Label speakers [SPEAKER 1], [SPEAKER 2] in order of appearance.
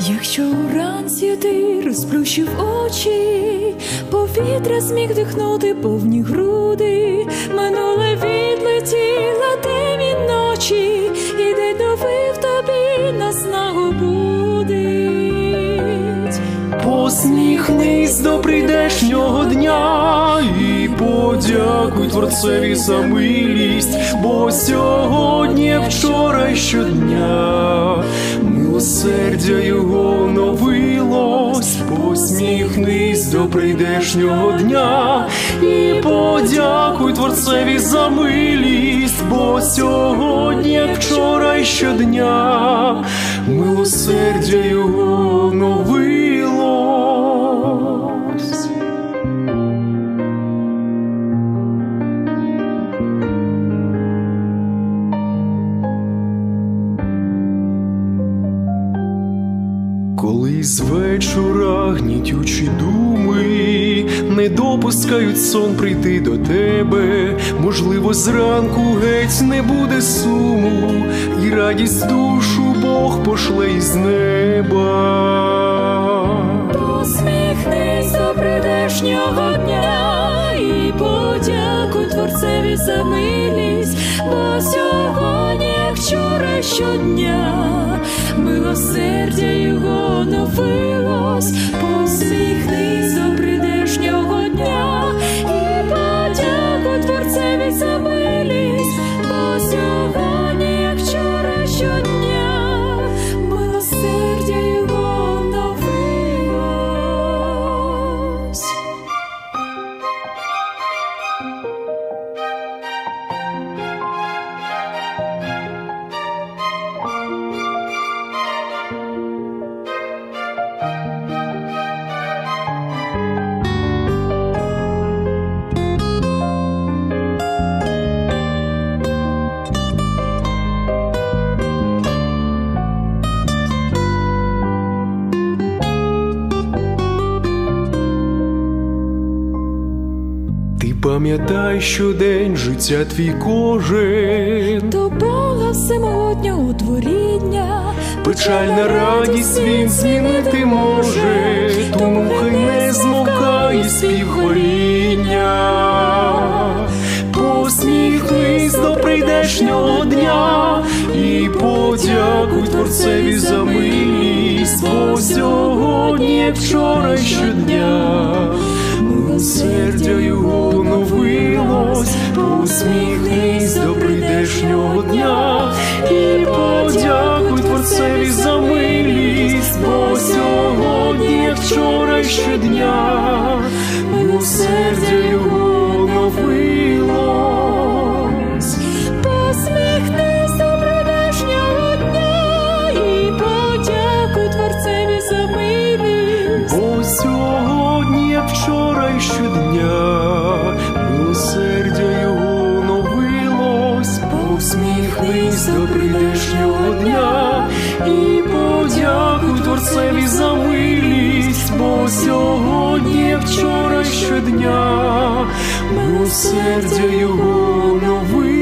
[SPEAKER 1] Якщо уранці ти розплющив очі, повітря зміг дихнути повні груди, минуле відлетіла день і ночі, і день новий в тобі наснагу будить.
[SPEAKER 2] Посміхнись до прийдешнього дня і подякуй творцеві за милість, бо сьогодні, вчора щодня, милосердя його новилось, посміхнись до прийдешнього дня і подякуй творцеві за милість, бо сьогодні, як вчора і щодня, милосердя його новилось. Коли з вечора гнітючі думи не допускають сон прийти до тебе, можливо, зранку геть не буде суму, і радість душу Бог пошле із неба.
[SPEAKER 1] Посміхнись до прийдешнього дня і подякуй творцеві за милість, бо сьогодні, як вчора щодня, милосердя його
[SPEAKER 2] пам'ятай, що день життя твій кожен,
[SPEAKER 1] До Бога всемогутнього творіння,
[SPEAKER 2] печальна радість він змінити може, тому хай не змовкає співхоріння. Посміхнись до прийдешнього дня і подякуй творцеві за милість, бо сьогодні, як вчора щодня, милосердя його посміхнись до прийдешнього дня і подякуй творцеві за милість, бо сьогодні, як вчора щодня, милосердя його
[SPEAKER 1] посміхнись до прийдешнього дня і подякуй творцеві за милість,
[SPEAKER 2] бо сьогодні, вчора щодня, милосердя його новилось.